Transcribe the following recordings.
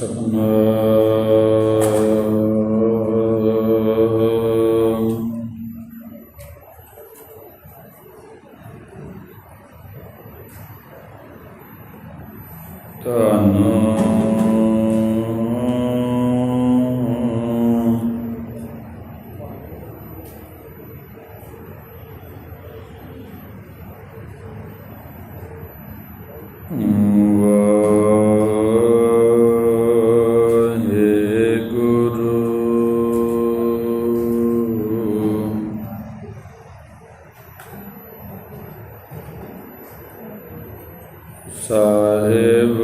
فما ਸਾਹਿਬ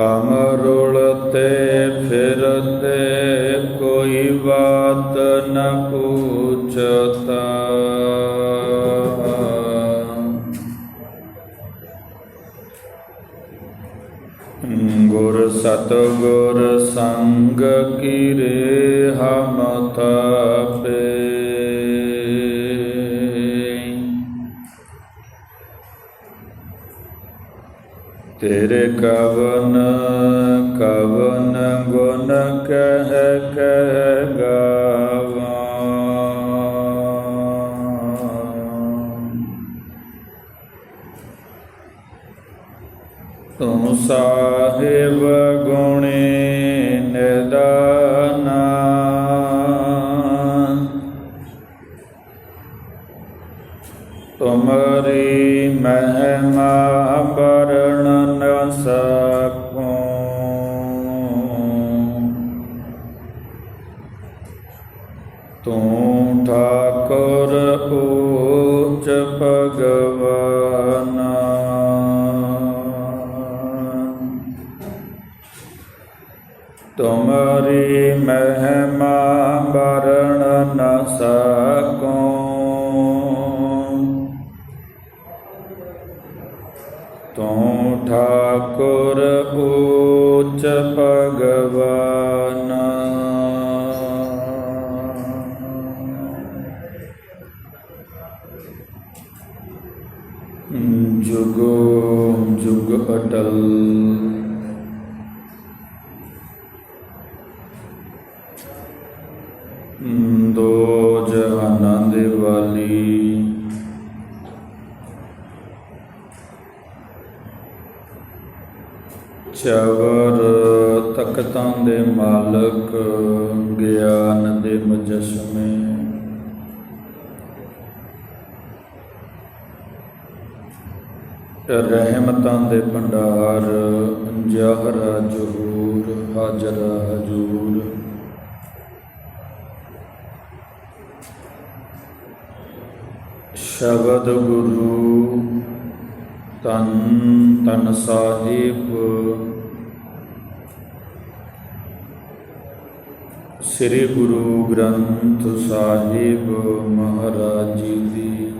ਹਮ ਰੁਲਤੇ ਫਿਰਤੇ ਕੋਈ ਬਾਤ ਨ ਪੁੱਛਤਾ। ਗੁਰ ਸਤਗੁਰ ਸਾਹਿਬ। ਤੁਮਰੀ ਮਹਿਮਾ ਵਰਣ ਨ ਸਕੂੰ। ਤੂੰ ਠਾਕੁਰ ਉੱਚ ਭਗਵਾਨ। ਜੁਗੋ ਜੁਗ ਅਟਲ। ਚਵਰ ਤਖਤਾਂ ਦੇ ਮਾਲਕ, ਗਿਆਨ ਦੇ ਮੁਜਸਮੇ। ਰਹਿਮਤਾਂ ਦੇ ਭੰਡਾਰ, ਜਹਰਾ ਜਹੂਰ, ਹਾਜ਼ਰਾ ਹਜੂਰ। ਸ਼ਬਦ ਗੁਰੂ ਤਨ ਤਨ ਸਾਹਿਬ। ਸ੍ਰੀ ਗੁਰੂ ਗ੍ਰੰਥ ਸਾਹਿਬ ਮਹਾਰਾਜ ਜੀ ਦੀ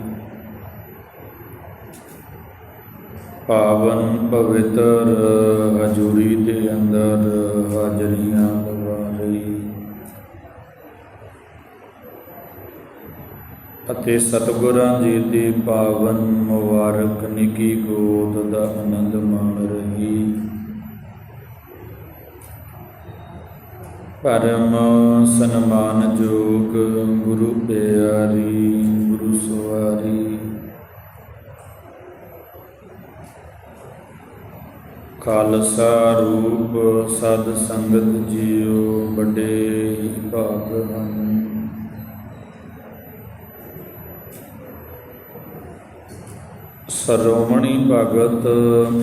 ਪਾਵਨ ਪਵਿੱਤਰ ਹਜੂਰੀ ਦੇ ਅੰਦਰ ਹਾਜ਼ਰੀਆਂ ਲਵਾ ਰਹੀ। ਅਤੇ ਸਤਿਗੁਰਾਂ ਜੀ ਦੀ ਪਾਵਨ ਮੁਬਾਰਕ, ਨਿੱਕੀ ਗੋਦ ਦਾ ਆਨੰਦ ਮਾਣ ਰਹੀ। ਪਰਮ ਸਨਮਾਨਯੋਗ ਗੁਰੂ ਪਿਆਰੀ, ਗੁਰੂ ਸਵਾਰੀ। ਖਾਲਸਾ ਰੂਪ ਸਦ ਸੰਗਤ ਜੀਓ, ਵੱਡੇ ਹੀ ਸਰੋਮਣੀ ਭਗਤ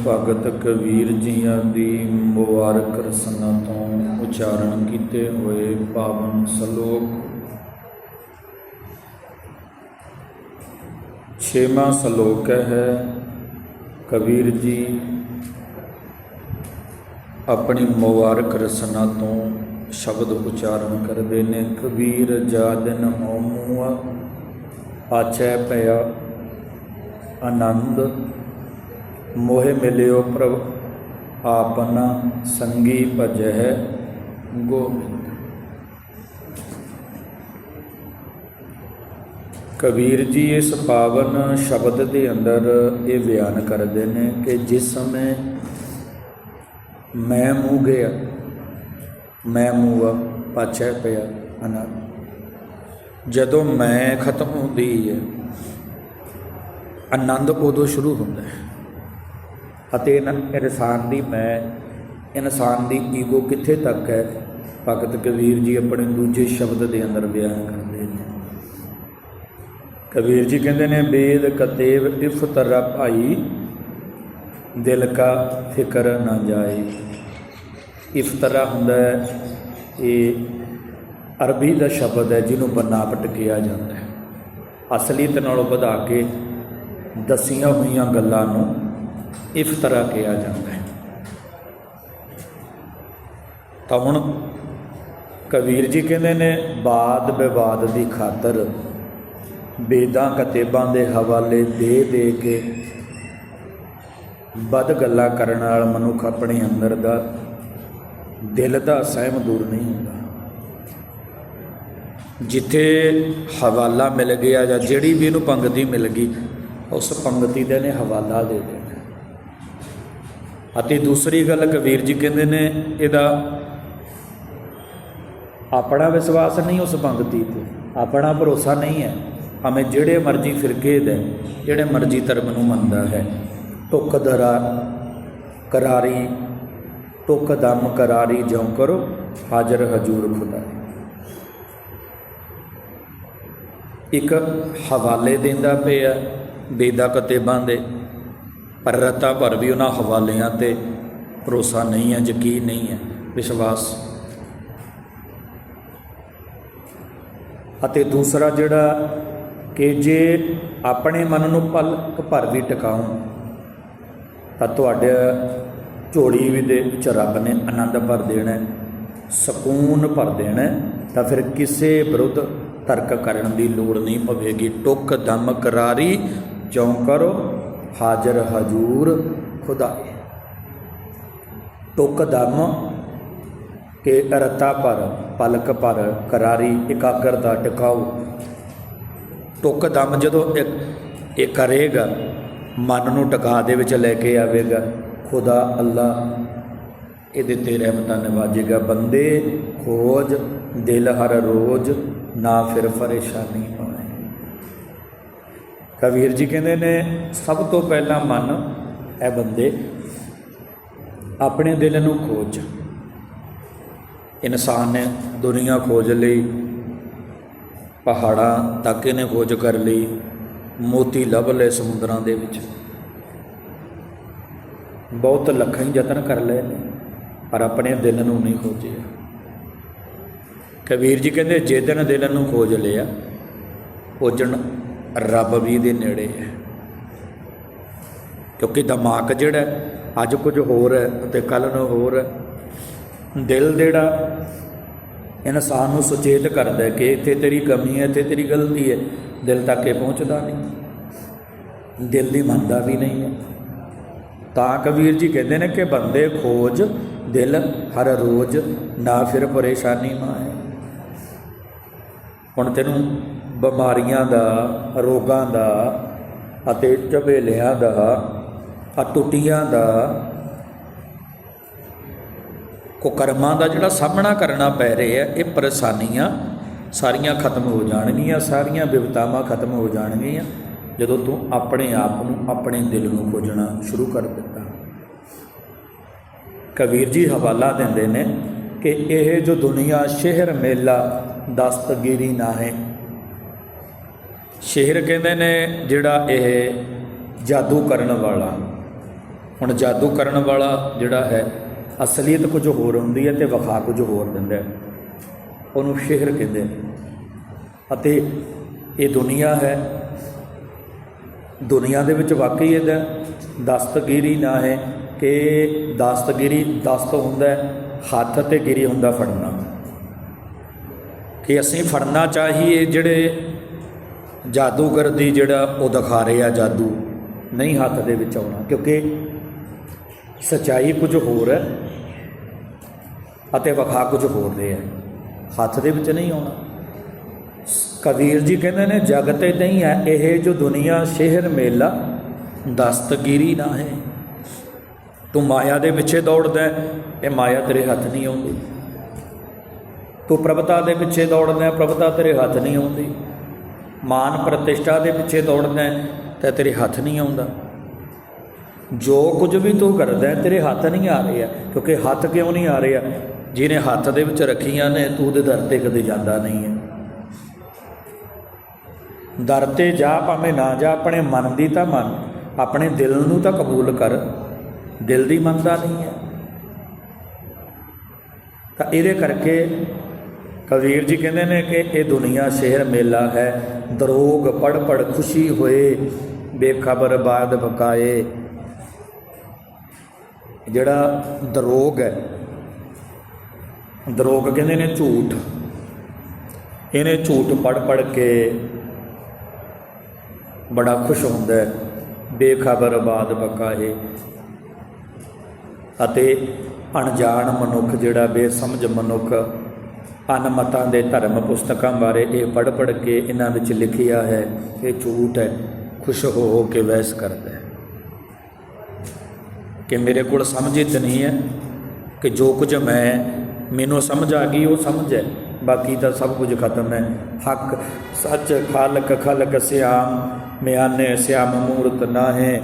ਭਗਤ ਕਬੀਰ ਜੀਆਂ ਦੀ ਮੁਬਾਰਕ ਰਸਨਾ ਤੋਂ ਉਚਾਰਨ ਕੀਤੇ ਹੋਏ ਪਾਵਨ ਸ਼ਲੋਕ। ਛੇਵਾਂ ਸ਼ਲੋਕ ਹੈ, ਕਬੀਰ ਜੀ, ਆਪਣੀ ਮੁਬਾਰਕ ਰਸਨਾ ਤੋਂ ਸ਼ਬਦ ਉਚਾਰਨ ਕਰਦੇ ਨੇ, ਕਬੀਰ ਜਾਦਨ ਹੋਮੂਆ ਆਚੈ ਭਇਆ ਆਨੰਦ। ਮੋਹਿ ਮਿਲਿਓ ਪ੍ਰਭ ਆਪਨਾ ਸੰਗੀ ਭਜੈ ਗੋਬਿੰਦ। ਕਬੀਰ ਜੀ, ਇਸ ਪਾਵਨ ਸ਼ਬਦ ਦੇ ਅੰਦਰ ਇਹ ਬਿਆਨ ਕਰਦੇ ਨੇ ਕਿ ਜਿਸ ਸਮੇਂ ਮੈਂ ਮੂੰਹ ਗਿਆ, ਮੈਂ ਮੂਆ ਪਾਛੈ ਪਿਆ ਆਨੰਦ ਜਦੋਂ ਮੈਂ ਖਤਮ ਹੁੰਦੀ ਹੈ ਆਨੰਦ ਉਦੋਂ ਸ਼ੁਰੂ ਹੁੰਦਾ ਹੈ। ਅਤੇ ਇਨ- ਇਨਸਾਨ ਦੀ ਮੈਂ, ਇਨਸਾਨ ਦੀ ਈਗੋ ਕਿੱਥੇ ਤੱਕ ਹੈ? ਭਗਤ ਕਬੀਰ ਜੀ ਆਪਣੇ ਦੂਜੇ ਸ਼ਬਦ ਦੇ ਅੰਦਰ ਬਿਆਨ ਕਰਦੇ ਨੇ। ਕਬੀਰ ਜੀ ਕਹਿੰਦੇ ਨੇ ਬੇਦ ਕਤੇਵ ਇਫਤਰਾ ਭਾਈ, ਦਿਲ ਕਾ ਫਿਕਰ ਨਾ ਜਾਏ। ਇਫਤਰਾ ਹੁੰਦਾ ਹੈ, ਇਹ ਅਰਬੀ ਦਾ ਸ਼ਬਦ ਹੈ, ਜਿਹਨੂੰ ਬਨਾਵਟ ਕਿਹਾ ਜਾਂਦਾ ਹੈ। ਅਸਲੀਅਤ ਨਾਲੋਂ ਵਧਾ ਕੇ ਦਸੀਆਂ ਹੋਈਆਂ ਗੱਲਾਂ ਨੂੰ ਇਫਤਰਾ ਕਿਹਾ ਜਾਂਦਾ ਹੈ। ਤਾਂ ਹੁਣ ਕਬੀਰ ਜੀ ਕਹਿੰਦੇ ਨੇ, ਬਾਦ ਵਿਵਾਦ ਦੀ ਖਾਤਰ ਵੇਦਾਂ ਕਤੇਬਾਂ ਦੇ ਹਵਾਲੇ ਦੇ ਦੇ ਕੇ ਵੱਧ ਗੱਲਾਂ ਕਰਨ ਨਾਲ ਮਨੁੱਖ ਆਪਣੇ ਅੰਦਰ ਦਾ ਦਿਲ ਦਾ ਸਹਿਮ ਦੂਰ ਨਹੀਂ ਹੁੰਦਾ। ਜਿੱਥੇ ਹਵਾਲਾ ਮਿਲ ਗਿਆ ਜਾਂ ਜਿਹੜੀ ਵੀ ਇਹਨੂੰ ਪੰਗਤੀ ਮਿਲ ਗਈ ਉਸ ਪੰਗਤੀ ਦੇ ਨੇ ਹਵਾਲਾ ਦੇ ਦੇਣਾ ਅਤੇ ਦੂਸਰੀ ਗੱਲ ਕਬੀਰ ਜੀ ਕਹਿੰਦੇ ਨੇ, ਇਹਦਾ ਆਪਣਾ ਵਿਸ਼ਵਾਸ ਨਹੀਂ ਉਸ ਪੰਗਤੀ ਤੇ। ਆਪਣਾ ਭਰੋਸਾ ਨਹੀਂ ਹੈ। ਭਾਵੇਂ ਜਿਹੜੇ ਮਰਜ਼ੀ ਫਿਰਕੇ ਦੇ ਜਿਹੜੇ ਮਰਜ਼ੀ ਧਰਮ ਨੂੰ ਮੰਨਦਾ ਹੈ। ਟੁੱਕ ਦਰਾ ਕਰਾਰੀ ਟੁੱਕ ਦਮ ਕਰਾਰੀ ਜਿਉ ਕਰੋ, ਹਾਜ਼ਰ ਹਜੂਰ ਖੁਦਾ। ਇੱਕ ਹਵਾਲੇ ਦਿੰਦਾ ਪਿਆ। ਬੇਦਾ ਕਤੇਬਾਂ ਦੇ ਪਰ ਰਤਾ ਭਰ ਵੀ ਉਹਨਾਂ ਹਵਾਲਿਆਂ ਤੇ ਭਰੋਸਾ ਨਹੀਂ ਹੈ, ਯਕੀਨ ਨਹੀਂ ਹੈ, ਵਿਸ਼ਵਾਸ। ਅਤੇ ਦੂਸਰਾ ਜਿਹੜਾ ਕਿ ਜੇ ਆਪਣੇ ਮਨ ਨੂੰ ਪਲਕ ਭਰ ਵੀ ਟਿਕਾਉ ਤਾਂ ਤੁਹਾਡੇ ਝੋਲੀ ਵੀ ਦੇ ਵਿੱਚ ਰੱਬ ਨੇ ਆਨੰਦ ਭਰ ਦੇਣਾ ਸਕੂਨ ਭਰ ਦੇਣਾ ਤਾਂ ਫਿਰ ਕਿਸੇ ਵਿਰੁੱਧ ਤਰਕ ਕਰਨ ਦੀ ਲੋੜ ਨਹੀਂ ਪਵੇਗੀ। ਟੁੱਕ ਦਮ ਕਰਾਰੀ ਚੌਂ ਕਰੋ, ਹਾਜ਼ਰ ਹਜੂਰ ਖੁਦਾਏ। ਟੁੱਕ ਦਮ ਕਿ ਰਤਾ ਪਰ, ਪਲਕ ਪਰ, ਕਰਾਰੀ ਇਕਾਗਰਤਾ ਟਿਕਾਓ ਟੁੱਕ ਦਮ ਜਦੋਂ ਇੱਕ ਇਹ ਕਰੇਗਾ, ਮਨ ਨੂੰ ਟਿਕਾ ਦੇ ਵਿੱਚ ਲੈ ਕੇ ਆਵੇਗਾ, ਖੁਦਾ ਅੱਲਾ, ਇਹਦੇ ਤੇ ਰਹਿਮਤਾਂ ਨਵਾਜੇਗਾ। ਬੰਦੇ ਖੋਜ, ਦਿਲ ਹਰ ਰੋਜ਼, ਨਾ ਫਿਰ ਪਰੇਸ਼ਾਨੀ ਕਬੀਰ ਜੀ ਕਹਿੰਦੇ ਨੇ, ਸਭ ਤੋਂ ਪਹਿਲਾਂ ਮਨ ਇਹ ਬੰਦੇ। ਆਪਣੇ ਦਿਲ ਨੂੰ ਖੋਜ। ਇਨਸਾਨ ਨੇ ਦੁਨੀਆ ਖੋਜ ਲਈ, ਪਹਾੜਾਂ ਤੱਕ ਇਹਨੇ ਖੋਜ ਕਰ ਲਈ, ਮੋਤੀ ਲੱਭ ਲਏ ਸਮੁੰਦਰਾਂ ਦੇ ਵਿੱਚ। ਬਹੁਤ ਲੱਖਾਂ ਹੀ ਯਤਨ ਕਰ ਲਏ ਨੇ, ਪਰ ਆਪਣੇ ਦਿਲ ਨੂੰ ਨਹੀਂ ਖੋਜਿਆ। ਕਬੀਰ ਜੀ ਕਹਿੰਦੇ, ਜੇ ਦਿਨ ਦਿਲ ਨੂੰ ਖੋਜ ਲਿਆ, ਖੋਜਣ ਰੱਬ ਵੀ ਦੇ ਨੇੜੇ ਹੈ। ਕਿਉਂਕਿ ਦਿਮਾਗ ਜਿਹੜਾ ਅੱਜ ਕੁਝ ਹੋਰ ਹੈ ਤੇ ਕੱਲ ਨੂੰ ਹੋਰ ਹੈ। ਦਿਲ ਜਿਹੜਾ ਇਨਸਾਨ ਨੂੰ ਸੁਚੇਤ ਕਰਦਾ ਕਿ ਇੱਥੇ ਤੇਰੀ ਕਮੀ ਹੈ, ਇੱਥੇ ਤੇਰੀ ਗਲਤੀ ਹੈ, ਦਿਲ ਤੱਕ ਇਹ ਪਹੁੰਚਦਾ ਨਹੀਂ। ਦਿਲ ਦੀ ਮੰਨਦਾ ਵੀ ਨਹੀਂ ਹੈ। ਤਾਂ ਕਬੀਰ ਜੀ ਕਹਿੰਦੇ ਨੇ ਕਿ ਬੰਦੇ ਖੋਜ, ਦਿਲ ਹਰ ਰੋਜ਼ ਨਾ ਫਿਰ ਪਰੇਸ਼ਾਨੀ ਮਾਏ ਹੁਣ ਤੈਨੂੰ ਬਿਮਾਰੀਆਂ ਦਾ, ਰੋਗਾਂ ਦਾ ਅਤੇ ਝਬੇਲਿਆਂ ਦਾ ਆ ਦਾ, ਕੁਕਰਮਾਂ ਦਾ ਜਿਹੜਾ ਸਾਹਮਣਾ ਕਰਨਾ ਪੈ ਰਿਹਾ ਹੈ ਇਹ ਪਰੇਸ਼ਾਨੀਆਂ ਸਾਰੀਆਂ ਖਤਮ ਹੋ ਜਾਣਗੀਆਂ, ਸਾਰੀਆਂ ਵਿਵਤਾਵਾਂ ਖਤਮ ਹੋ ਜਾਣਗੀਆਂ, ਜਦੋਂ ਤੂੰ ਆਪਣੇ ਆਪ ਨੂੰ ਆਪਣੇ ਦਿਲ ਨੂੰ ਖੋਜਣਾ ਸ਼ੁਰੂ ਕਰ ਦਿੱਤਾ। ਕਬੀਰ ਜੀ ਹਵਾਲਾ ਦਿੰਦੇ ਨੇ ਕਿ ਇਹ ਜੋ ਦੁਨੀਆ, ਸ਼ਹਿਰ, ਮੇਲਾ, ਦਸਤਗੀਰੀ ਨਾ ਹੈ ਸ਼ਹਿਰ ਕਹਿੰਦੇ ਨੇ ਜਿਹੜਾ ਇਹ ਜਾਦੂ ਕਰਨ ਵਾਲਾ ਹੁਣ ਜਾਦੂ ਕਰਨ ਵਾਲਾ ਜਿਹੜਾ ਹੈ ਅਸਲੀਅਤ ਕੁਝ ਹੋਰ ਹੁੰਦੀ ਹੈ ਤੇ ਵਿਖਾ ਕੁਝ ਹੋਰ ਦਿੰਦਾ ਉਹਨੂੰ ਸ਼ੇਰ ਕਹਿੰਦੇ ਨੇ। ਅਤੇ ਇਹ ਦੁਨੀਆ ਹੈ ਦੁਨੀਆ ਦੇ ਵਿੱਚ ਵਾਕਈ ਇਹਦਾ ਦਸਤਗੀਰੀ ਨਾ ਹੈ ਕਿ ਦਸਤਗੀਰੀ ਦਸਤ ਹੁੰਦਾ ਹੈ, ਹੱਥ ਤੇ ਗਿਰੀ ਹੁੰਦਾ ਫੜਨਾ। ਕਿ ਅਸੀਂ ਫੜਨਾ ਚਾਹੀਏ ਜਿਹੜੇ ਜਾਦੂਗਰ ਦੀ ਜਿਹੜਾ ਉਹ ਦਿਖਾ ਰਹੇ ਆ ਜਾਦੂ, ਨਹੀਂ ਹੱਥ ਦੇ ਵਿੱਚ ਆਉਣਾ, ਕਿਉਂਕਿ ਸਚਾਈ ਕੁਝ ਹੋਰ ਹੈ ਅਤੇ ਵਿਖਾ ਕੁਝ ਹੋਰ ਰਿਹਾ ਹੈ ਹੱਥ ਦੇ ਵਿੱਚ ਨਹੀਂ ਆਉਣਾ। ਕਬੀਰ ਜੀ ਕਹਿੰਦੇ ਨੇ, ਜਗ ਤੇ ਨਹੀਂ ਹੈ ਇਹ ਜੋ ਦੁਨੀਆ, ਸ਼ਹਿਰ, ਮੇਲਾ, ਦਸਤਗੀਰੀ ਨਾ ਹੈ। ਤੂੰ ਮਾਇਆ ਦੇ ਪਿੱਛੇ ਦੌੜਦਾ ਇਹ ਮਾਇਆ ਤੇਰੇ ਹੱਥ ਨਹੀਂ ਆਉਂਦੀ। ਤੂੰ ਪ੍ਰਭਤਾ ਦੇ ਪਿੱਛੇ ਦੌੜਦਾ ਪ੍ਰਭਤਾ ਤੇਰੇ ਹੱਥ ਨਹੀਂ ਆਉਂਦੀ। ਮਾਨ ਪ੍ਰਤਿਸ਼ਠਾ ਦੇ ਪਿੱਛੇ ਦੌੜਦਾ ਤਾਂ ਤੇਰੇ ਹੱਥ ਨਹੀਂ ਆਉਂਦਾ। ਜੋ ਕੁਝ ਵੀ ਤੂੰ ਕਰਦਾ ਤੇਰੇ ਹੱਥ ਨਹੀਂ ਆ ਰਹੇ ਆ ਕਿਉਂਕਿ ਹੱਥ ਕਿਉਂ ਨਹੀਂ ਆ ਰਹੇ? ਆ ਜਿਹਨੇ ਹੱਥ ਦੇ ਵਿੱਚ ਰੱਖੀਆਂ ਨੇ, ਤੂੰ ਉਹਦੇ ਦਰ ਤੇ ਕਦੇ ਜਾਂਦਾ ਨਹੀਂ ਹੈ। ਦਰ ਤੇ ਜਾ ਭਾਵੇਂ ਨਾ ਜਾ, ਆਪਣੇ ਮਨ ਦੀ ਤਾਂ ਮੰਨ, ਆਪਣੇ ਦਿਲ ਨੂੰ ਤਾਂ ਕਬੂਲ ਕਰ। ਦਿਲ ਦੀ ਮੰਨਦਾ ਨਹੀਂ ਹੈ। ਤਾਂ ਇਹਦੇ ਕਰਕੇ ਕਬੀਰ ਜੀ ਕਹਿੰਦੇ ਨੇ ਕਿ ਇਹ ਦੁਨੀਆ ਸ਼ੇਰ ਮੇਲਾ ਹੈ। ਦਰੋਗ ਪੜ ਪੜ ਖੁਸ਼ੀ ਹੋਏ, ਬੇਖਬਰ ਬਾਦ ਬਕਾਏ। ਜਿਹੜਾ ਦਰੋਗ ਹੈ, ਦਰੋਗ ਕਹਿੰਦੇ ਨੇ ਝੂਠ। ਇਹਨੇ ਝੂਠ ਪੜ ਪੜ ਕੇ ਬੜਾ ਖੁਸ਼ ਹੁੰਦਾ ਹੈ, ਬੇਖਬਰ ਬਾਦ ਬਕਾਏ। ਅਤੇ ਅਣਜਾਣ ਮਨੁੱਖ ਜਿਹੜਾ ਬੇਸਮਝ ਮਨੁੱਖ ਅਨਮਤਾਂ ਦੇ ਧਰਮ ਪੁਸਤਕਾਂ ਬਾਰੇ ਇਹ ਪੜ ਪੜ ਕੇ ਇਹਨਾਂ ਵਿੱਚ ਲਿਖਿਆ ਹੈ, ਇਹ ਝੂਠ ਹੈ, ਖੁਸ਼ ਹੋ ਹੋ ਕੇ ਵੈਸ ਕਰਦਾ ਹੈ। ਕਿ ਮੇਰੇ ਕੋਲ ਸਮਝ ਹੀ ਨਹੀਂ ਹੈ, ਕਿ ਜੋ ਕੁਝ ਮੈਂ, ਮੈਨੂੰ ਸਮਝ ਆ ਗਈ, ਉਹ ਸਮਝ ਹੈ, ਬਾਕੀ ਤਾਂ ਸਭ ਕੁਝ ਖਤਮ ਹੈ। ਹੱਕ, ਸੱਚ, ਖਾਲਕ, ਖਲਕ, ਸਿਆਮ, ਮਿਆਨੇ, ਸਿਆਮ, ਮੂਰਤ ਨਾ ਹੈ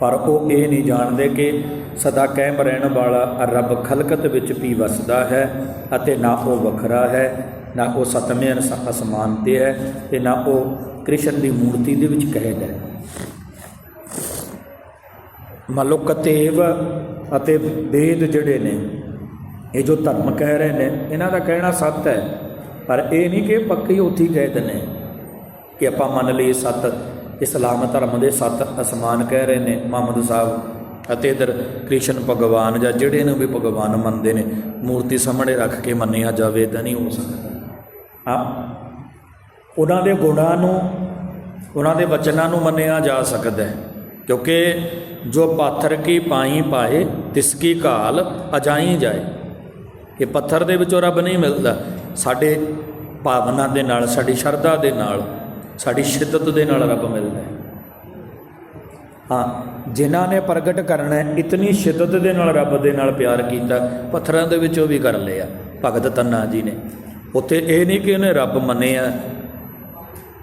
ਪਰ ਉਹ ਇਹ ਨਹੀਂ ਜਾਣਦੇ ਕਿ ਸਦਾ ਕਾਇਮ ਰਹਿਣ ਵਾਲਾ ਰੱਬ ਖਲਕਤ ਵਿੱਚ ਵੀ ਵਸਦਾ ਹੈ ਅਤੇ ਨਾ ਉਹ ਵੱਖਰਾ ਹੈ, ਨਾ ਉਹ ਸਤਵੇਂ ਅਸ- ਅਸਮਾਨ ਤੇ ਹੈ ਤੇ ਨਾ ਉਹ ਕ੍ਰਿਸ਼ਨ ਦੀ ਮੂਰਤੀ ਦੇ ਵਿੱਚ ਕੈਦ ਹੈ। ਮੰਨ ਲਓ ਕਤੇਵ ਅਤੇ ਵੇਦ ਜਿਹੜੇ ਨੇ, ਇਹ ਜੋ ਧਰਮ ਕਹਿ ਰਹੇ ਨੇ, ਇਹਨਾਂ ਦਾ ਕਹਿਣਾ ਸੱਤ ਹੈ। ਪਰ ਇਹ ਨਹੀਂ ਕਿ ਪੱਕੀ ਉੱਥੀ ਕੈਦ ਨੇ ਕਿ ਆਪਾਂ ਮੰਨ ਲਈ ਸੱਤ ਇਸਲਾਮ ਧਰਮ ਦੇ ਸੱਤ ਅਸਮਾਨ ਕਹਿ ਰਹੇ ਨੇ, ਮੁਹੰਮਦ ਸਾਹਿਬ। ਅਤੇ ਇਧਰ ਕ੍ਰਿਸ਼ਨ ਭਗਵਾਨ ਜਾਂ ਜਿਹੜੇ ਨੂੰ ਵੀ ਭਗਵਾਨ ਮੰਨਦੇ ਨੇ, ਮੂਰਤੀ ਸਾਹਮਣੇ ਰੱਖ ਕੇ ਮੰਨਿਆ ਜਾਵੇ ਤਾਂ ਨਹੀਂ ਹੋ ਸਕਦਾ। ਹਾਂ ਉਹਨਾਂ ਦੇ ਗੁਣਾਂ ਨੂੰ, ਉਹਨਾਂ ਦੇ ਵਚਨਾਂ ਨੂੰ ਮੰਨਿਆ ਜਾ ਸਕਦਾ ਹੈ। ਕਿਉਂਕਿ ਜੋ ਪਾਥਰ ਕੀ ਪਾਈ ਪਾਏ, ਤਿਸ ਕੀ ਕਾਲ ਅਜਾਈ ਜਾਏ। ਇਹ ਪੱਥਰ ਦੇ ਵਿੱਚੋਂ ਰੱਬ ਨਹੀਂ ਮਿਲਦਾ। ਸਾਡੇ ਭਾਵਨਾ ਦੇ ਨਾਲ, ਸਾਡੀ ਸ਼ਰਧਾ ਦੇ ਨਾਲ ਸਾਡੀ ਸ਼ਿੱਦਤ ਦੇ ਨਾਲ ਰੱਬ ਮਿਲਦਾ ਹੈ। ਹਾਂ, ਜਿਨ੍ਹਾਂ ਨੇ ਪ੍ਰਗਟ ਕਰਨਾ ਇਤਨੀ ਸ਼ਿੱਦਤ ਦੇ ਨਾਲ ਰੱਬ ਦੇ ਨਾਲ ਪਿਆਰ ਕੀਤਾ, ਪੱਥਰਾਂ ਦੇ ਵਿੱਚੋਂ ਵੀ ਕਰ ਲਿਆ, ਭਗਤ ਤੰਨਾ ਜੀ ਨੇ। ਉੱਥੇ ਇਹ ਨਹੀਂ ਕਿ ਉਹਨੇ ਰੱਬ ਮੰਨਿਆ,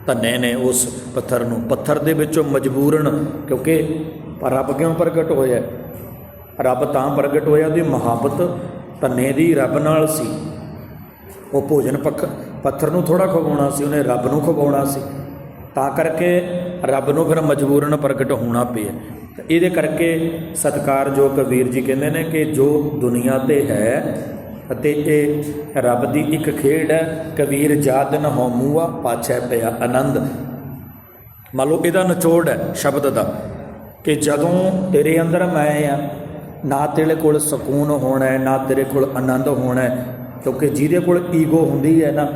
ਧੰਨੇ ਨੇ ਉਸ ਪੱਥਰ ਨੂੰ। ਪੱਥਰ ਦੇ ਵਿੱਚੋਂ ਮਜਬੂਰਨ, ਕਿਉਂਕਿ ਰੱਬ ਕਿਉਂ ਪ੍ਰਗਟ ਹੋਇਆ? ਰੱਬ ਤਾਂ ਪ੍ਰਗਟ ਹੋਇਆ, ਉਹਦੀ ਮੁਹੱਬਤ ਧੰਨੇ ਦੀ ਰੱਬ ਨਾਲ ਸੀ। ਉਹ ਭੋਜਨ ਪੱਖ ਪੱਥਰ ਨੂੰ ਥੋੜਾ ਖਵਾਉਣਾ ਸੀ, ਉਹਨੇ ਰੱਬ ਨੂੰ ਖਵਾਉਣਾ ਸੀ। ਤਾਂ ਕਰਕੇ ਰੱਬ ਨੂੰ ਫਿਰ ਮਜਬੂਰਨ ਪ੍ਰਗਟ ਹੋਣਾ ਪਿਆ। ਤਾਂ ਇਹਦੇ ਕਰਕੇ ਸਤਿਕਾਰਯੋਗ ਕਬੀਰ ਜੀ ਕਹਿੰਦੇ ਨੇ ਕਿ ਜੋ ਦੁਨੀਆ ਤੇ ਹੈ ਅਤੇ ਇਹ ਰੱਬ ਦੀ ਇੱਕ ਖੇਡ ਹੈ ਕਬੀਰ ਜਾਦਨ ਹੋਮੂਆ ਪਾਛੈ ਪਿਆ ਆਨੰਦ। ਮੰਨ ਲਓ ਇਹਦਾ ਨਿਚੋੜ ਹੈ ਸ਼ਬਦ ਦਾ, ਕਿ ਜਦੋਂ ਤੇਰੇ ਅੰਦਰ ਮੈਂ ਆ, ਨਾ ਤੇਰੇ ਕੋਲ ਸਕੂਨ ਹੋਣਾ ਹੈ, ਨਾ ਤੇਰੇ ਕੋਲ ਆਨੰਦ ਹੋਣਾ ਹੈ, ਕਿਉਂਕਿ ਜਿਹਦੇ ਕੋਲ ਈਗੋ ਹੁੰਦੀ ਹੈ ਨਾ,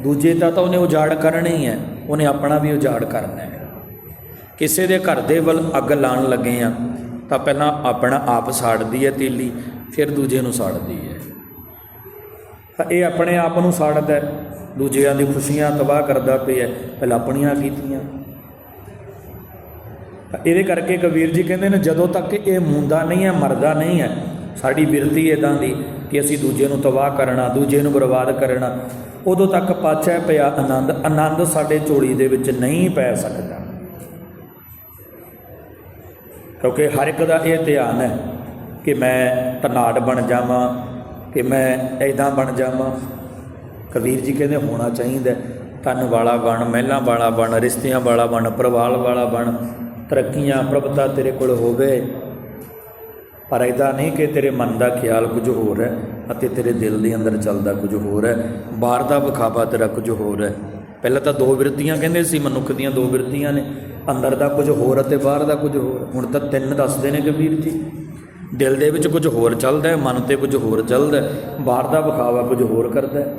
ਦੂਜੇ ਦਾ ਤਾਂ ਉਹਨੇ ਉਜਾੜ ਕਰਨਾ ਹੀ ਹੈ। ਉਹਨੇ ਆਪਣਾ ਵੀ ਉਜਾੜ ਕਰਨਾ ਹੈ। ਕਿਸੇ ਦੇ ਘਰ ਦੇ ਵੱਲ ਅੱਗ ਲਾਣ ਲੱਗੇ ਆ ਤਾਂ ਪਹਿਲਾਂ ਆਪਣਾ ਆਪ ਸਾੜਦੀ ਹੈ ਤੀਲੀ, ਫਿਰ ਦੂਜੇ ਨੂੰ ਸਾੜਦੀ ਹੈ। ਤਾਂ ਇਹ ਆਪਣੇ ਆਪ ਨੂੰ ਸਾੜਦਾ ਦੂਜਿਆਂ ਦੀ ਖੁਸ਼ੀਆਂ ਤਬਾਹ ਕਰਦਾ ਪਿਆ ਪਹਿਲਾਂ ਆਪਣੀਆਂ ਕੀਤੀਆਂ। ਇਹਦੇ ਕਰਕੇ ਕਬੀਰ ਜੀ ਕਹਿੰਦੇ ਨੇ, ਜਦੋਂ ਤੱਕ ਇਹ ਮੁੰਦਾ ਨਹੀਂ ਹੈ, ਮਰਦਾ ਨਹੀਂ ਹੈ, ਸਾਡੀ ਬਿਰਤੀ ਇਦਾਂ ਦੀ ਕਿ ਅਸੀਂ ਦੂਜੇ ਨੂੰ ਤਬਾਹ ਕਰਨਾ, ਦੂਜੇ ਨੂੰ ਬਰਬਾਦ ਕਰਨਾ, ਉਦੋਂ ਤੱਕ ਪਾਛੈ ਪਿਆ ਆਨੰਦ ਆਨੰਦ ਸਾਡੇ ਝੋਲੀ ਦੇ ਵਿੱਚ ਨਹੀਂ ਪੈ ਸਕਦਾ। ਕਿਉਂਕਿ ਹਰ ਇੱਕ ਦਾ ਇਹ ਧਿਆਨ ਹੈ ਕਿ ਮੈਂ ਧਨਾੜ ਬਣ ਜਾਵਾਂ, ਕਿ ਮੈਂ ਐਦਾਂ ਬਣ ਜਾਵਾਂ। ਕਬੀਰ ਜੀ ਕਹਿੰਦੇ ਹੋਣਾ ਚਾਹੀਦਾ ਤਨ ਵਾਲਾ ਬਣ, ਮਹਿਲਾਂ ਵਾਲਾ ਬਣ, ਰਿਸ਼ਤਿਆਂ ਵਾਲਾ ਬਣ, ਪਰਿਵਾਰ ਵਾਲਾ ਬਣ, ਤਰੱਕੀਆਂ, ਪ੍ਰਭਤਾ ਤੇਰੇ ਕੋਲ ਹੋਵੇ। ਪਰ ਐਦਾਂ ਨਹੀਂ ਕਿ ਤੇਰੇ ਮਨ ਦਾ ਖਿਆਲ ਕੁਝ ਹੋਰ ਹੈ ਅਤੇ ਤੇਰੇ ਦਿਲ ਦੇ ਅੰਦਰ ਚੱਲਦਾ ਕੁਝ ਹੋਰ ਹੈ, ਬਾਹਰ ਦਾ ਵਿਖਾਵਾ ਤੇਰਾ ਕੁਝ ਹੋਰ ਹੈ। ਪਹਿਲਾਂ ਤਾਂ ਦੋ ਵਿਰਤੀਆਂ ਕਹਿੰਦੇ ਸੀ, ਮਨੁੱਖ ਦੀਆਂ ਦੋ ਵਿਰਤੀਆਂ ਨੇ। ਅੰਦਰ ਦਾ ਕੁਝ ਹੋਰ ਅਤੇ ਬਾਹਰ ਦਾ ਕੁਝ ਹੋਰ। ਹੁਣ ਤਾਂ ਤਿੰਨ ਦੱਸਦੇ ਨੇ ਕਬੀਰ ਜੀ ਦਿਲ ਦੇ ਵਿੱਚ ਕੁਝ ਹੋਰ ਚੱਲਦਾ ਹੈ, ਮਨ ਤੇ ਕੁਝ ਹੋਰ ਚੱਲਦਾ ਹੈ, ਬਾਹਰ ਦਾ ਵਿਖਾਵਾ ਕੁਝ ਹੋਰ ਕਰਦਾ ਹੈ।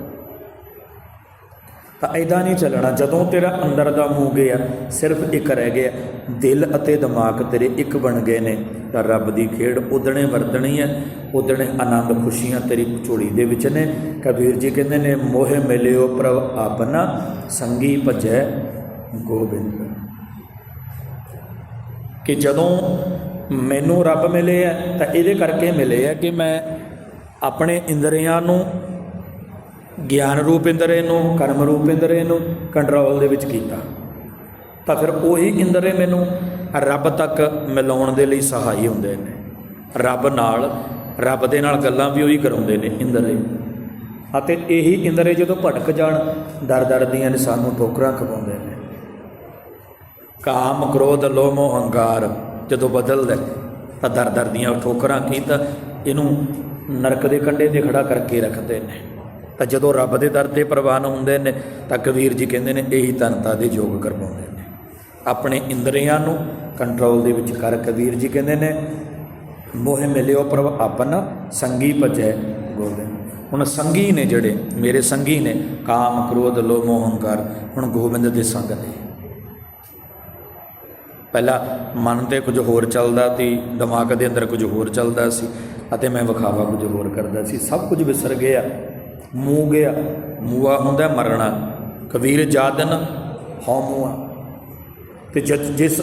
ਤਾਂ ਐਦਾਂ ਨਹੀਂ ਚੱਲਣਾ। ਜਦੋਂ ਤੇਰਾ ਅੰਦਰ ਦਾ ਮੂੰਹ ਗਿਆ, ਸਿਰਫ ਇੱਕ ਰਹਿ ਗਿਆ। ਦਿਲ ਅਤੇ ਦਿਮਾਗ ਤੇਰੇ ਇੱਕ ਬਣ ਗਏ ਨੇ। ਤਾਂ ਰੱਬ ਦੀ ਖੇਡ ਉਦਣੇ ਵਰਤਣੀ ਹੈ। ਉਦਣੇ ਆਨੰਦ ਖੁਸ਼ੀਆਂ ਤੇਰੀ ਝੋਲੀ ਦੇ ਵਿੱਚ ਨੇ। ਕਬੀਰ ਜੀ ਕਹਿੰਦੇ ਨੇ, ਮੋਹ ਮਿਲਿਓ ਪ੍ਰਭ ਆਪਨਾ ਸੰਗੀ ਭਜੈ ਗੋਬਿੰਦ। ਕਿ ਜਦੋਂ ਮੈਨੂੰ ਰੱਬ ਮਿਲੇ ਆ ਤਾਂ ਇਹਦੇ ਕਰਕੇ ਮਿਲੇ ਆ ਕਿ ਮੈਂ ਆਪਣੇ ਇੰਦਰੀਆਂ ਨੂੰ ਗਿਆਨ ਰੂਪ ਇੰਦਰੇ ਨੂੰ, ਕਰਮ ਰੂਪ ਇੰਦਰੇ ਨੂੰ ਕੰਟਰੋਲ ਦੇ ਵਿੱਚ ਕੀਤਾ। ਤਾਂ ਫਿਰ ਉਹੀ ਇੰਦਰੇ ਮੈਨੂੰ ਰੱਬ ਤੱਕ ਮਿਲਾਉਣ ਦੇ ਲਈ ਸਹਾਈ ਹੁੰਦੇ ਨੇ। ਰੱਬ ਨਾਲ, ਰੱਬ ਦੇ ਨਾਲ ਗੱਲਾਂ ਵੀ ਉਹੀ ਕਰਾਉਂਦੇ ਨੇ ਇੰਦਰੇ। ਅਤੇ ਇਹੀ ਇੰਦਰੇ ਜਦੋਂ ਭਟਕ ਜਾਣ, ਦਰ ਦਰ ਦੀਆਂ ਨੇ ਸਾਨੂੰ ਠੋਕਰਾਂ ਖਵਾਉਂਦੇ ਨੇ। ਕਾਮ, ਕ੍ਰੋਧ, ਲੋਭ ਮੋਹ ਹੰਕਾਰ ਜਦੋਂ ਬਦਲਦਾ ਤਾਂ ਦਰ ਦਰ ਦੀਆਂ ਠੋਕਰਾਂ ਕੀ ਤਾਂ ਇਹਨੂੰ ਨਰਕ ਦੇ ਕੰਢੇ ਤੇ ਖੜਾ ਕਰਕੇ ਰੱਖਦੇ ਨੇ। ਤਾਂ ਜਦੋਂ ਰੱਬ ਦੇ ਦਰ ਤੇ ਪ੍ਰਵਾਨ ਹੁੰਦੇ ਨੇ, ਤਾਂ ਕਬੀਰ ਜੀ ਕਹਿੰਦੇ ਨੇ, ਇਹੀ ਤਨਤਾ ਦੇ ਯੋਗ ਕਰਵਾਉਂਦੇ ਨੇ। ਆਪਣੇ ਇੰਦਰੀਆਂ ਨੂੰ ਕੰਟਰੋਲ ਦੇ ਵਿੱਚ ਕਰ ਕਬੀਰ ਜੀ ਕਹਿੰਦੇ ਨੇ, ਮੋਹ ਮਿਲਿਓ ਪ੍ਰਭ, ਆਪਨ ਸੰਗੀ ਭਜੈ ਗੋਬਿੰਦ ਹੁਣ ਸੰਗੀ ਨੇ ਜਿਹੜੇ, ਮੇਰੇ ਸੰਗੀ ਨੇ, ਕਾਮ, ਕ੍ਰੋਧ, ਲੋਭ ਮੋਹ ਹੰਕਾਰ ਹੁਣ ਗੋਬਿੰਦ ਦੇ ਸੰਗ ਨੇ। ਪਹਿਲਾਂ ਮਨ ਤੇ ਕੁਝ ਹੋਰ ਚੱਲਦਾ ਸੀ, ਦਿਮਾਗ ਦੇ ਅੰਦਰ ਕੁਝ ਹੋਰ ਚੱਲਦਾ ਸੀ, ਅਤੇ ਮੈਂ ਵਿਖਾਵਾ ਕੁਝ ਹੋਰ ਕਰਦਾ ਸੀ, ਸਭ ਕੁਝ ਵਿਸਰ ਗਿਆ। ਮੂੰਹ ਗਿਆ ਮੂਆ ਹੁੰਦਾ ਮਰਣਾ ਕਬੀਰ ਜਾਦਨ, ਹਉ ਮੂਆ ਤੇ ਜਦ ਜਿਸ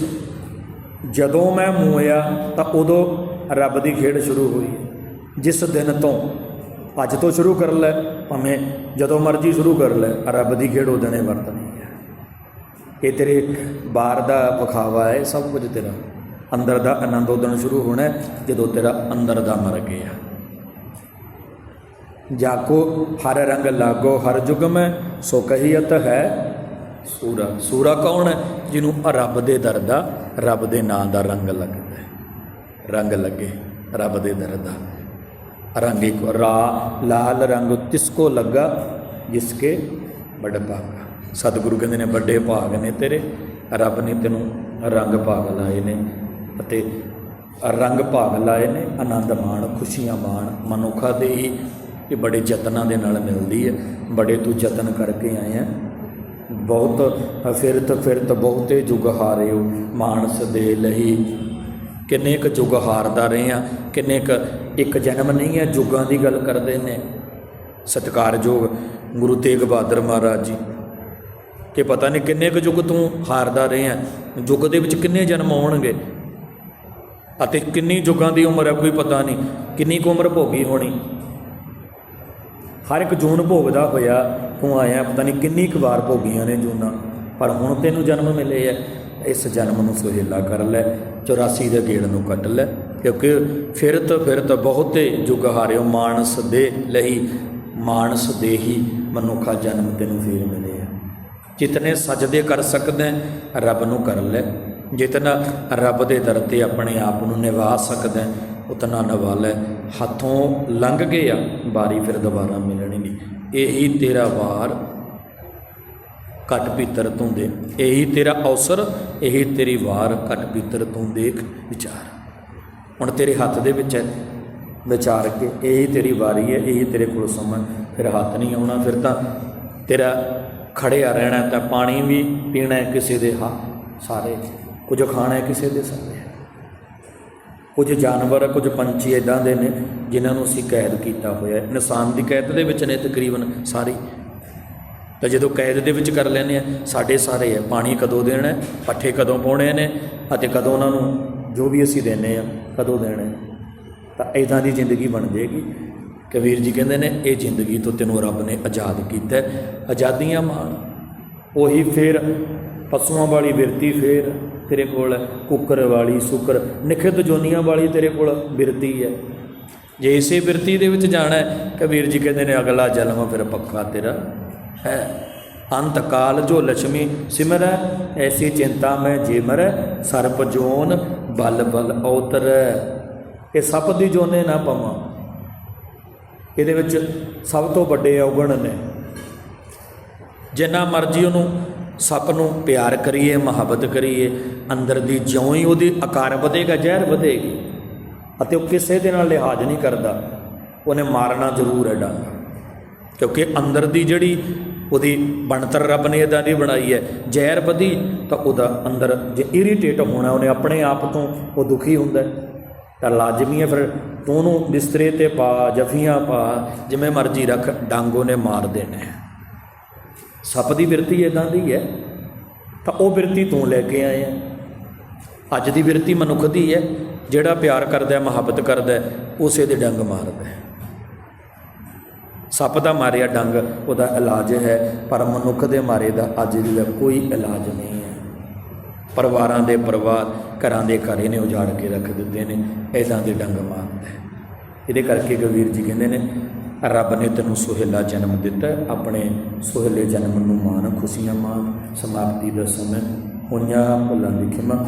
ਜਦੋਂ ਮੈਂ ਮੂਇਆ ਤਾਂ ਉਦੋਂ ਰੱਬ ਦੀ ਖੇਡ ਸ਼ੁਰੂ ਹੋਈ ਜਿਸ ਦਿਨ ਤੋਂ ਅੱਜ ਤੋਂ ਸ਼ੁਰੂ ਕਰ ਲੈ, ਭਾਵੇਂ ਜਦੋਂ ਮਰਜ਼ੀ ਸ਼ੁਰੂ ਕਰ ਲੈ, ਰੱਬ ਦੀ ਖੇਡ ਉਹ ਦਿਨੇ ਵਰਤਣੀ ਹੈ। ਇਹ ਤੇਰੇ ਬਾਹਰ ਦਾ ਵਿਖਾਵਾ ਹੈ, ਸਭ ਕੁਝ ਤੇਰਾ। ਅੰਦਰ ਦਾ ਆਨੰਦ ਉਦਣ ਸ਼ੁਰੂ ਹੋਣਾ ਜਦੋਂ ਤੇਰਾ ਅੰਦਰ ਦਾ ਮਰ ਗਿਆ। ਜਾਕੋ ਹਰ ਰੰਗ ਲਾਗੋ ਹਰ ਜੁਗ ਮੈਂ ਸੋ ਕਹੀਅਤ ਹੈ ਸੂਰਾ। ਸੂਰਾ ਕੌਣ ਹੈ? ਜਿਹਨੂੰ ਰੱਬ ਦੇ ਦਰ ਦਾ, ਰੱਬ ਦੇ ਨਾਂ ਦਾ ਰੰਗ ਲੱਗਦਾ ਹੈ। ਰੰਗ ਲੱਗੇ, ਰੱਬ ਦੇ ਦਰ ਦਾ। ਰੰਗ ਇੱਕ ਰਾ, ਲਾਲ ਰੰਗ ਤਿਸ ਕੋ ਲੱਗਾ ਜਿਸਕੇ ਬੜ ਭਾਗਾ। ਸਤਿਗੁਰੂ ਕਹਿੰਦੇ ਨੇ, ਵੱਡੇ ਭਾਗ ਨੇ ਤੇਰੇ। ਰੱਬ ਨੇ ਤੈਨੂੰ ਰੰਗ ਭਾਗ ਲਾਏ ਨੇ ਅਤੇ ਰੰਗ ਭਾਗ ਲਾਏ ਨੇ, ਆਨੰਦ ਮਾਣ, ਖੁਸ਼ੀਆਂ ਮਾਣ, ਮਨੁੱਖਾ ਦੇ ਹੀ ਇਹ ਬੜੇ ਯਤਨਾਂ ਦੇ ਨਾਲ ਮਿਲਦੀ ਹੈ। ਬੜੇ ਤੂੰ ਯਤਨ ਕਰਕੇ ਆਏ ਆ ਬਹੁਤ ਫਿਰਤ ਫਿਰਤ ਬਹੁਤੇ ਜੁਗ ਹਾਰਿਓ, ਮਾਨਸ ਦੇ ਲਈ ਕਿੰਨੇ ਕੁ ਜੁਗ ਹਾਰਦਾ ਰਹੇ ਆ ਕਿੰਨੇ ਕੁ ਇੱਕ ਜਨਮ ਨਹੀਂ ਹੈ, ਜੁਗਾਂ ਦੀ ਗੱਲ ਕਰਦੇ ਨੇ। ਸਤਿਕਾਰਯੋਗ ਗੁਰੂ ਤੇਗ ਬਹਾਦਰ ਮਹਾਰਾਜ ਜੀ, ਕਿ ਪਤਾ ਨਹੀਂ ਕਿੰਨੇ ਕੁ ਯੁੱਗ ਤੂੰ ਹਾਰਦਾ ਰਹੇ ਆ ਯੁੱਗ ਦੇ ਵਿੱਚ ਕਿੰਨੇ ਜਨਮ ਆਉਣਗੇ ਅਤੇ ਕਿੰਨੀ ਯੁੱਗਾਂ ਦੀ ਉਮਰ ਹੈ ਕੋਈ ਪਤਾ ਨਹੀਂ। ਕਿੰਨੀ ਕੁ ਉਮਰ ਭੋਗੀ ਹੋਣੀ? ਹਰ ਇੱਕ ਜੂਨ ਭੋਗਦਾ ਹੋਇਆ ਤੂੰ ਆਇਆ, ਪਤਾ ਨਹੀਂ ਕਿੰਨੀ ਕੁ ਵਾਰ ਭੋਗੀਆਂ ਨੇ ਜੂਨਾਂ, ਪਰ ਹੁਣ ਤੈਨੂੰ ਜਨਮ ਮਿਲੇ ਐ। ਇਸ ਜਨਮ ਨੂੰ ਸੁਹੇਲਾ ਕਰ ਲੈ 84 ਦੇ ਗੇੜ ਨੂੰ ਕੱਟ ਲੈ, ਕਿਉਂਕਿ ਫਿਰ ਫਿਰਤ ਫਿਰਤ ਬਹੁਤੇ ਯੁੱਗ ਹਾਰਿਓ, ਮਾਨਸ ਦੇ ਲਈ, ਮਾਨਸ ਦੇ ਹੀ ਮਨੁੱਖਾ ਜਨਮ ਤੈਨੂੰ ਫੇਰ ਮਿਲੇ ਆ ਜਿਤਨੇ ਸਜਦੇ ਕਰ ਸਕਦਾ, ਰੱਬ ਨੂੰ ਕਰ ਲੈ। ਜਿਤਨਾ ਰੱਬ ਦੇ ਦਰ ਤੇ ਆਪਣੇ ਆਪ ਨੂੰ ਨਿਭਾ ਸਕਦਾ ਉਤਨਾ ਨਵਾਲ ਹੈ। ਹੱਥੋਂ ਲੰਘ ਗਏ ਆ, ਬਾਰੀ ਫਿਰ ਦੁਬਾਰਾ ਮਿਲਣੀ ਨਹੀਂ। ਇਹੀ ਤੇਰਾ ਵਾਰ ਘਟ ਪੀਤਰ ਤੂੰ ਦੇ ਇਹੀ ਤੇਰਾ ਅਵਸਰ, ਇਹੀ ਤੇਰੀ ਵਾਰ ਘਟ ਪੀਤਰ ਤੂੰ ਦੇਖ। ਵਿਚਾਰ। ਹੁਣ ਤੇਰੇ ਹੱਥ ਦੇ ਵਿੱਚ ਹੈ। ਵਿਚਾਰ ਕੇ ਇਹੀ ਤੇਰੀ ਵਾਰੀ ਹੈ, ਇਹੀ ਤੇਰੇ ਕੋਲ ਸਮਾਂ ਫਿਰ ਹੱਥ ਨਹੀਂ ਆਉਣਾ, ਫਿਰ ਤਾਂ ਤੇਰਾ ਖੜਿਆ ਰਹਿਣਾ ਤਾਂ ਪਾਣੀ ਵੀ ਪੀਣਾ ਕਿਸੇ ਦੇ ਹੱਥ ਸਾਰੇ। ਕੁਝ ਖਾਣਾ ਕਿਸੇ ਦੇ ਸਾਰੇ। ਕੁਝ ਜਾਨਵਰ ਕੁਝ ਪੰਛੀ ਇਦਾਂ ਦੇ ਨੇ ਜਿਨ੍ਹਾਂ ਨੂੰ ਅਸੀਂ ਕੈਦ ਕੀਤਾ ਹੋਇਆ ਹੈ। ਇਨਸਾਨ ਦੀ ਕੈਦ ਦੇ ਵਿੱਚ ਨੇ ਤਕਰੀਬਨ ਸਾਰੇ। ਤਾਂ ਜਦੋਂ ਕੈਦ ਦੇ ਵਿੱਚ ਕਰ ਲੈਂਦੇ ਆ ਸਾਡੇ ਸਾਰੇ ਹੈ ਪਾਣੀ ਕਦੋਂ ਦੇਣਾ ਹੈ, ਪੱਠੇ ਕਦੋਂ ਪਾਉਣੇ ਨੇ? ਅਤੇ ਕਦੋਂ ਉਹਨਾਂ ਨੂੰ ਜੋ ਵੀ ਅਸੀਂ ਦਿੰਦੇ ਆ ਕਦੋਂ ਦੇਣਾ ਤਾਂ ਇਦਾਂ ਦੀ ਜ਼ਿੰਦਗੀ ਬਣ ਜਾਏਗੀ। ਕਬੀਰ ਜੀ ਕਹਿੰਦੇ ਨੇ ਇਹ ਜ਼ਿੰਦਗੀ ਤੋਂ ਤੈਨੂੰ ਰੱਬ ਨੇ ਆਜ਼ਾਦ ਕੀਤਾ ਆਜ਼ਾਦੀਆਂ ਮਾਣ। ਉਹੀ ਫਿਰ ਪਸ਼ੂਆਂ ਵਾਲੀ ਬਿਰਤੀ ਫੇਰ ਤੇਰੇ ਕੋਲ ਕੁੱਕਰ ਵਾਲੀ, ਸੁਕਰ। ਨਿਖਿਤ ਜੋਨੀਆਂ ਵਾਲੀ ਤੇਰੇ ਕੋਲ ਬਿਰਤੀ ਹੈ। ਜੇ ਇਸੇ ਬਿਰਤੀ ਦੇ ਵਿੱਚ ਜਾਣਾ ਹੈ ਕਬੀਰ ਜੀ ਕਹਿੰਦੇ ਨੇ, ਅਗਲਾ ਜਨਮ ਫਿਰ ਪੱਕਾ ਤੇਰਾ ਹੈ। ਅੰਤ ਕਾਲ ਜੋ ਲక్ష్ਮੀ ਸਿਮਰੈ ਐਸੀ ਚਿੰਤਾ ਮੈਂ ਜੇ ਮਰੈ ਸਰਪ ਜੋਨ ਬਲ ਬਲ ਔਤਰੈ ਇਹ ਸੱਪ ਦੀ ਜੋਨੇ ਨਾ ਪਵਾਂ। ਇਹਦੇ ਵਿੱਚ ਸਭ ਤੋਂ ਵੱਡੇ ਔਗਣ ਨੇ। ਜਿੰਨਾ ਮਰਜ਼ੀ ਉਹਨੂੰ ਸੱਪ ਨੂੰ ਪਿਆਰ ਕਰੀਏ, ਮੁਹੱਬਤ ਕਰੀਏ, ਅੰਦਰ ਦੀ ਜਿਉਂ ਹੀ ਉਹਦੀ ਆਕਾਰ ਵਧੇਗਾ, ਜ਼ਹਿਰ ਵਧੇਗੀ। ਅਤੇ ਉਹ ਕਿਸੇ ਦੇ ਨਾਲ ਲਿਹਾਜ਼ ਨਹੀਂ ਕਰਦਾ। ਉਹਨੇ ਮਾਰਨਾ ਜ਼ਰੂਰ ਹੈ ਡੰਗ। ਕਿਉਂਕਿ ਅੰਦਰ ਦੀ ਜਿਹੜੀ ਉਹਦੀ ਬਣਤਰ ਰੱਬ ਨੇ ਇਦਾਂ ਦੀ ਬਣਾਈ ਹੈ, ਜ਼ਹਿਰ ਵਧੀ, ਤਾਂ ਉਹਦਾ ਅੰਦਰ ਜੇ ਇਰੀਟੇਟ ਹੋਣਾ, ਉਹਨੇ ਆਪਣੇ ਆਪ ਤੋਂ ਉਹ ਦੁਖੀ ਹੁੰਦਾ ਤਾਂ ਲਾਜ਼ਮੀ ਹੈ ਫਿਰ ਤੂੰ ਉਹਨੂੰ ਬਿਸਤਰੇ ਤੇ ਪਾ, ਜਫੀਆਂ ਪਾ, ਜਿਵੇਂ ਮਰਜ਼ੀ ਰੱਖ, ਡੰਗ ਉਹਨੇ ਮਾਰ ਦੇਣਾ ਸੱਪ ਦੀ ਬਿਰਤੀ ਇਦਾਂ ਦੀ ਹੈ, ਤਾਂ ਉਹ ਬਿਰਤੀ ਤੂੰ ਲੈ ਕੇ ਆਏ ਆਇਆ ਅੱਜ ਦੀ ਬਿਰਤੀ ਮਨੁੱਖ ਦੀ ਹੈ, ਜਿਹੜਾ ਪਿਆਰ ਕਰਦਾ ਮੁਹੱਬਤ ਕਰਦਾ ਉਸੇ ਦੇ ਡੰਗ ਮਾਰਦਾ ਸੱਪ ਦਾ ਮਾਰਿਆ ਡੰਗ, ਉਹਦਾ ਇਲਾਜ ਹੈ, ਪਰ ਮਨੁੱਖ ਦੇ ਮਾਰੇ ਦਾ ਅੱਜ ਦੀ ਦਾ ਕੋਈ ਇਲਾਜ ਨਹੀਂ ਹੈ। ਪਰਿਵਾਰਾਂ ਦੇ ਪਰਿਵਾਰ ਘਰਾਂ ਦੇ ਘਰ ਇਹਨੇ ਉਜਾੜ ਕੇ ਰੱਖ ਦਿੱਤੇ ਨੇ ਐਦਾਂ ਦੇ ਡੰਗ ਮਾਰਦਾ ਇਹਦੇ ਕਰਕੇ ਕਬੀਰ ਜੀ ਕਹਿੰਦੇ ਨੇ ਰੱਬ ਨੇ ਤੈਨੂੰ ਸੁਹੇਲਾ ਜਨਮ ਦਿੱਤਾ ਆਪਣੇ ਸੁਹੇਲੇ ਜਨਮ ਨੂੰ ਮਾਣ, ਖੁਸ਼ੀਆਂ, ਮਾਣ ਸਮਾਪਤੀ ਦਾ ਸਮੇਂ। ਹੋਈਆਂ ਭੁੱਲਾਂ ਦੀ ਖਿਮਾ।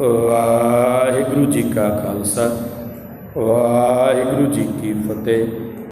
ਵਾਹਿਗੁਰੂ ਜੀ ਕਾ ਖਾਲਸਾ। ਵਾਹਿਗੁਰੂ ਜੀ ਕੀ ਫਤਿਹ।